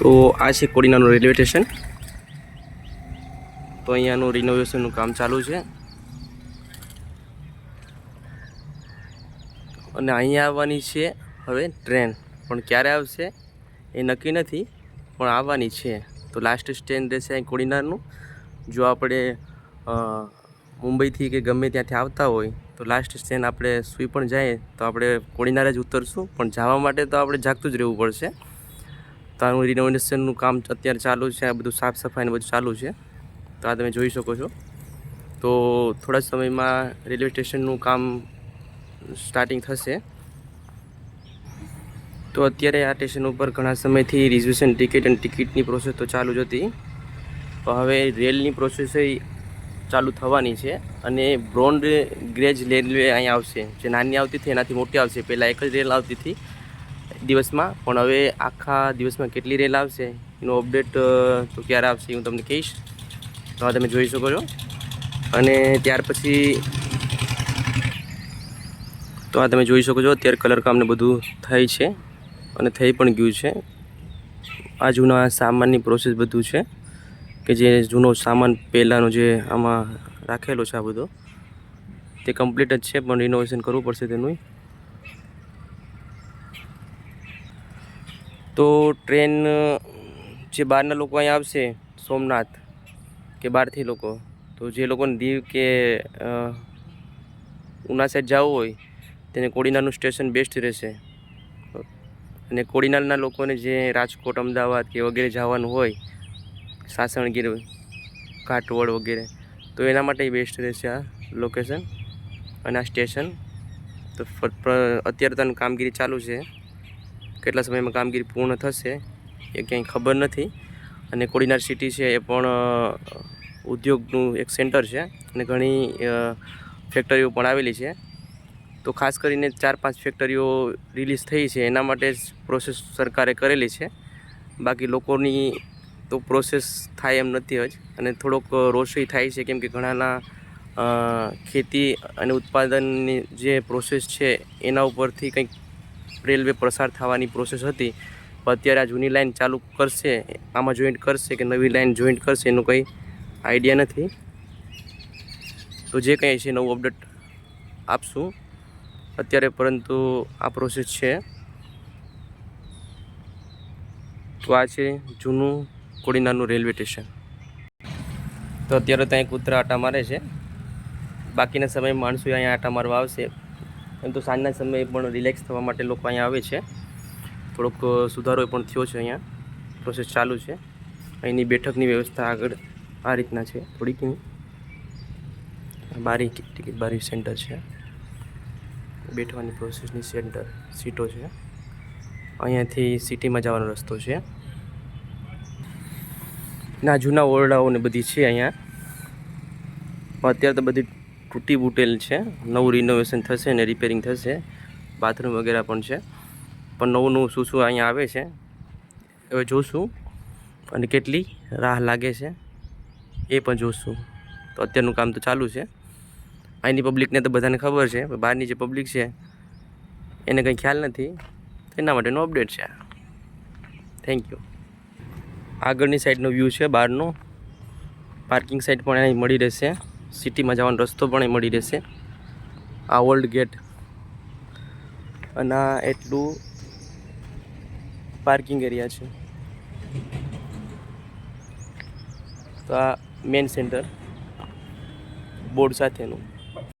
તો આ છે કોડીનાનું રેલવે સ્ટેશન. તો અહીંયાનું રિનોવેશનનું કામ ચાલુ છે. અને અહીંયા આવવાની છે હવે ટ્રેન. પણ ક્યારે આવશે એ નક્કી નથી, પણ આવવાની છે. તો લાસ્ટ સ્ટેન્ડ રહેશે અહીં કોડીનારનું. જો આપણે મુંબઈથી કે ગમે ત્યાંથી આવતા હોય, તો લાસ્ટ સ્ટેન્ડ આપણે સુઈ પણ જાય, તો આપણે કોડીનાર જ ઉતરશું. પણ જવા માટે તો આપણે જાગતું જ રહેવું પડશે. તો આનું રિનોવેશનનું કામ અત્યારે ચાલુ છે, આ બધું સાફ સફાઈને બધું ચાલુ છે. તો આ તમે જોઈ શકો છો. તો થોડા સમયમાં રેલવે સ્ટેશનનું કામ સ્ટાર્ટિંગ થશે. તો અત્યારે આ સ્ટેશન ઉપર ઘણા સમયથી રિઝર્વેશન ટિકિટ અને ટિકિટની પ્રોસેસ તો ચાલુ જ હતી. તો હવે રેલની પ્રોસેસ ચાલુ થવાની છે અને બ્રોન્ડ ગ્રેજ રેલવે અહીંયા આવશે. જે નાની આવતી હતી એનાથી મોટી આવશે. પહેલાં એક જ રેલ આવતી હતી. દિવસમાં, પણ હવે આખા દિવસમાં કેટલી રેલ આવશે, એનો અપડેટ તો ક્યારે આવશે હું તમને કહીશ. તો આ તમે જોઈ શકો છો. અને ત્યાર પછી તો આ તમે જોઈ શકો છો, અત્યારે કલર કામને બધું થઈ છે અને થઈ પણ ગયું છે. આ જૂના સામાનની પ્રોસેસ બધું છે કે જે જૂનો સામાન પહેલાંનો જે આમાં રાખેલો છે આ બધો, તે કમ્પ્લીટ જ છે, પણ રિનોવેશન કરવું પડશે તેનું. તો ટ્રેન જે બહારના લોકો અહીંયા આવશે, સોમનાથ કે બહારથી લોકો, તો જે લોકોને દીવ કે ઉના સાઈડ જવું હોય, તેને કોડીનારનું સ્ટેશન બેસ્ટ રહેશે. અને કોડીનારના લોકોને જે રાજકોટ, અમદાવાદ કે વગેરે જવાનું હોય, સાસણગીર, ઘાટવડ વગેરે, તો એના માટે બેસ્ટ રહેશે આ લોકેશન અને આ સ્ટેશન. તો અત્યારે તને કામગીરી ચાલુ છે. કેટલા સમયમાં કામગીરી પૂર્ણ થશે એ ક્યાંય ખબર નથી. અને કોડીનાર સિટી છે એ પણ ઉદ્યોગનું એક સેન્ટર છે અને ઘણી ફેક્ટરીઓ પણ આવેલી છે. તો ખાસ કરીને ચાર પાંચ ફેક્ટરીઓ રિલીઝ થઈ છે, એના માટે જ પ્રોસેસ સરકારે કરેલી છે. બાકી લોકોની તો પ્રોસેસ થાય એમ નથી જ. અને થોડોક રોષોઈ થાય છે કેમ કે ઘણાના ખેતી અને ઉત્પાદનની જે પ્રોસેસ છે એના ઉપરથી કંઈક રેલવે પ્રસાર થવાની પ્રોસેસ હતી. પણ અત્યારે આ જૂની લાઈન ચાલુ કરશે, આમાં જોઈન્ટ કરશે કે નવી લાઇન જોઈન્ટ કરશે એનું કંઈ આઈડિયા નથી. તો જે કંઈ છે નવું અપડેટ આપશું. અત્યારે પરંતુ આ પ્રોસેસ છે. તો આ છે જૂનું કોડીનારનું રેલવે સ્ટેશન. તો અત્યારે ત્યાં કૂતરા આટા મારે છે. બાકીના સમયે માણસો અહીંયા આટા મારવા આવશે. એમ તો સાંજના સમયે પણ રિલેક્સ થવા માટે લોકો અહીંયા આવે છે. થોડોક સુધારો પણ થયો છે અહીંયા. પ્રોસેસ ચાલુ છે. અહીંની બેઠકની વ્યવસ્થા આગળ આ રીતના છે. થોડીક બારી ટિકિટ, બારી સેન્ટર છે. બેઠવાની પ્રોસેસની સેન્ટર, સીટો છે. અહીંયાથી સિટીમાં જવાનો રસ્તો છે. ના, જૂના ઓરડાઓ ને બધી છે અહીંયા. અત્યારે તો બધી તૂટી બૂટેલ છે. નવું રિનોવેશન થશે ને રિપેરિંગ થશે. બાથરૂમ વગેરે પણ છે. પણ નવું નવું શું શું અહીંયા આવે છે હવે જોશું. અને કેટલી રાહ લાગે છે, એ પણ જોશું. તો અત્યારનું કામ તો ચાલુ છે. અહીંની પબ્લિકને તો બધાને ખબર છે બહારની જે પબ્લિક છે, એને કંઈ ખ્યાલ નથી. એના માટેનો અપડેટ છે થેન્ક યુ આગળની સાઈડનો વ્યૂ છે બહારનો. પાર્કિંગ સાઈડ પણ અહીં મળી રહેશે. સિટીમાં જવાનો રસ્તો પણ એ મળી રહેશે. આ ઓલ્ડ ગેટ અને આ એટલું પાર્કિંગ એરિયા છે. તો આ મેન સેન્ટર બોર્ડ સાથેનું.